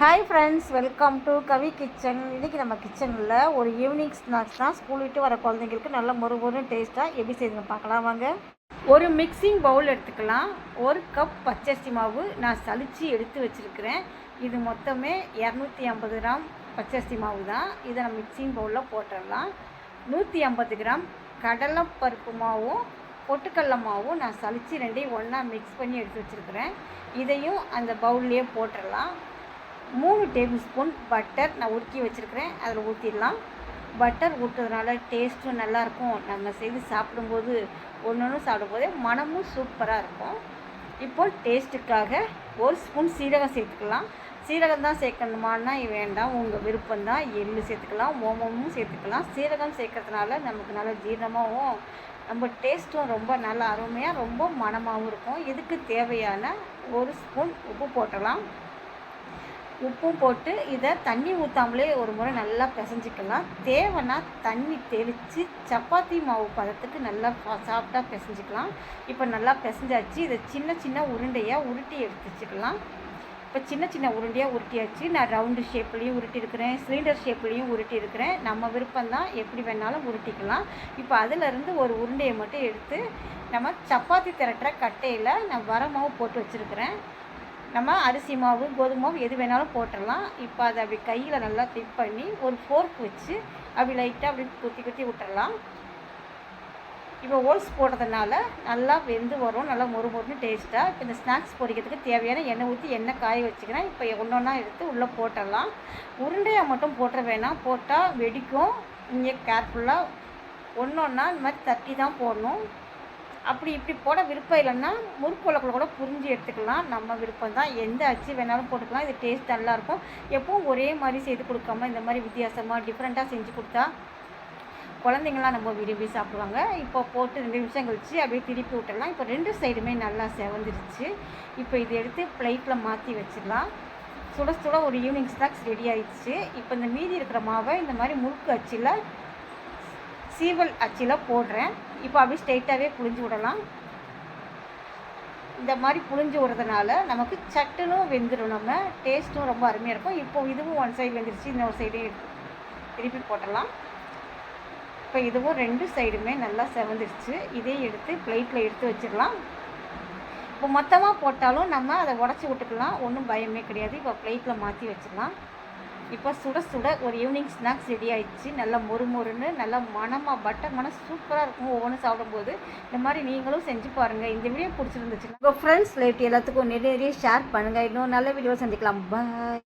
Hi friends welcome to Kavi kitchen இன்றைக்கி நம்ம கிச்சனில் ஒரு ஈவினிங் ஸ்நாக்ஸ் தான் ஸ்கூல் விட்டு வர குழந்தைங்களுக்கு நல்ல மொறு மொறு டேஸ்ட்டாக எப்படி செய்யுங்க பார்க்கலாம் வாங்க. ஒரு மிக்சிங் பவுல் எடுத்துக்கலாம். ஒரு கப் பச்சரிசி மாவு நான் சளிச்சு எடுத்து வச்சுருக்கிறேன். இது மொத்தமே இரநூத்தி ஐம்பது கிராம் பச்சரிசி மாவு தான். இதை நம்ம மிக்சிங் பவுலில் போட்டுடலாம். நூற்றி ஐம்பது கிராம் கடலைப்பருப்பு மாவும் பொட்டுக்கடல மாவும் நான் சளிச்சு ரெண்டையும் ஒன்றா மிக்ஸ் பண்ணி எடுத்து வச்சுருக்கிறேன். இதையும் அந்த பவுல்லையே போட்டுடலாம். மூணு டேபிள் ஸ்பூன் பட்டர் நான் உருக்கி வச்சுருக்கிறேன். அதில் ஊற்றிடலாம் பட்டர் ஊற்றுறதுனால டேஸ்ட்டும் நல்லாயிருக்கும். நம்ம செய்து சாப்பிடும்போது ஒன்று ஒன்று சாப்பிடும்போது மனமும் சூப்பராக இருக்கும். இப்போ டேஸ்ட்டுக்காக ஒரு ஸ்பூன் சீரகம் சேர்த்துக்கலாம். சீரகம் தான் சேர்க்கணுமானா வேண்டாம். உங்கள் விருப்பம் தான். எள்ளு சேர்த்துக்கலாம் ஓமமும் சேர்த்துக்கலாம். சீரகம் சேர்க்கறதுனால நமக்கு நல்ல ஜீரணமாகவும் நம்ம டேஸ்ட்டும் ரொம்ப நல்லா அருமையாக ரொம்ப மனமாகவும் இருக்கும். இதுக்கு தேவையான ஒரு ஸ்பூன் உப்பு போட்டலாம் உப்பும் போட்டு இதை தண்ணி ஊற்றாமலே ஒரு முறை நல்லா பிசைஞ்சிக்கலாம். தேவைன்னா தண்ணி தெளித்து சப்பாத்தி மாவு பதத்துக்கு நல்லா சாஃப்டாக பிசைஞ்சிக்கலாம். இப்போ நல்லா பிசைஞ்சாச்சு. இதை சின்ன சின்ன உருண்டையாக உருட்டி எடுத்து வச்சுக்கலாம். இப்போ சின்ன சின்ன உருண்டையாக உருட்டியாச்சு. நான் ரவுண்டு ஷேப்லேயும் உருட்டியிருக்கிறேன் சிலிண்டர் ஷேப்லேயும் உருட்டியிருக்கிறேன் நம்ம விருப்பம் தான் எப்படி வேணாலும் உருட்டிக்கலாம். இப்போ அதிலிருந்து ஒரு உருண்டையை மட்டும் எடுத்து நம்ம சப்பாத்தி திரட்டுற கட்டையில் நான் வர மாவு போட்டு வச்சுருக்கிறேன். நம்ம அரிசி மாவு கோதுமை மாவு எது வேணாலும் போட்டுடலாம். இப்போ அதை அப்படி கையில் நல்லா திக் பண்ணி ஒரு ஃபோர்க் வச்சு அப்படி லைட்டாக அப்படி குத்தி குத்தி விட்டுறலாம் இப்போ ஓல்ஸ் போடுறதுனால நல்லா வெந்து வரும் நல்லா மொறு மொறுன்னு டேஸ்ட்டாக இப்போ இந்த ஸ்நாக்ஸ் பொரிக்கிறதுக்கு தேவையான எண்ணெய் ஊற்றி எண்ணெய் காய வச்சுக்கிறேன். இப்போ ஒன்று ஒன்றா எடுத்து உள்ளே போட்டுடலாம். உருண்டையாக மட்டும் போட்டுற வேணாம். போட்டால் வெடிக்கும். இங்கே கேர்ஃபுல்லாக ஒன்று ஒன்றா இந்த மாதிரி தட்டி தான் போடணும். அப்படி இப்படி போட விருப்பம் இல்லைன்னா முறுக்குழக்குள்ள கூட புரிஞ்சு எடுத்துக்கலாம். நம்ம விருப்பம் தான். எந்த அச்சு வேணாலும் போட்டுக்கலாம். இது டேஸ்ட் நல்லாயிருக்கும் எப்பவும் ஒரே மாதிரி செய்து கொடுக்காம இந்த மாதிரி வித்தியாசமாக டிஃப்ரெண்ட்டாக செஞ்சு கொடுத்தா குழந்தைங்களாம் ரொம்ப விரும்பி சாப்பிடுவாங்க. இப்போ போட்டு ரெண்டு நிமிஷம் கழிச்சு அப்படியே திருப்பி விட்டுடலாம். இப்போ ரெண்டு சைடுமே நல்லா செவந்துருச்சு. இப்போ இது எடுத்து ப்ளைட்டில் மாற்றி வச்சிடலாம். சுட சுட ஒரு ஈவினிங் ஸ்நாக்ஸ் ரெடி ஆயிடுச்சு. இப்போ இந்த மீதி இருக்கிற மாவை இந்த மாதிரி முறுக்கு அச்சில் சீவல் அச்சில் போடுறேன். இப்போ அப்படியே ஸ்ட்ரெயிட்டாகவே புழிஞ்சு விடலாம். இந்த மாதிரி புழிஞ்சு விடுறதுனால நமக்கு சட்டுனும் வெந்துடும் நம்ம டேஸ்ட்டும் ரொம்ப அருமையாக இருக்கும். இப்போ இதுவும் ஒன் சைடு வெந்துருச்சு இன்னொரு சைடு திருப்பி போட்டலாம் இப்போ இதுவும் ரெண்டு சைடுமே நல்லா செவந்துருச்சு. இதே எடுத்து பிளேட்டில் எடுத்து வச்சிடலாம். இப்போ மொத்தமாக போட்டாலும் நம்ம அதை உடச்சி விட்டுக்கலாம். ஒன்றும் பயமே கிடையாது. இப்போ பிளேட்டில் மாற்றி வச்சிடலாம். இப்போ சுட சுட ஒரு ஈவினிங் ஸ்நாக்ஸ் ரெடி ஆயிடுச்சு. நல்லா மொறு மொறுன்னு நல்லா மனமாக பட்டர் மனம் சூப்பராக இருக்கும் ஒவ்வொன்றும் சாப்பிடும்போது. இந்த மாதிரி நீங்களும் செஞ்சு பாருங்கள் இந்த வீடியோ பிடிச்சிருந்துச்சு உங்கள் ஃப்ரெண்ட்ஸ் லைட் எல்லாத்துக்கும் நிறைய நிறைய ஷேர் பண்ணுங்கள் இன்னும் நல்ல வீடியோ சந்திக்கலாம். பாய்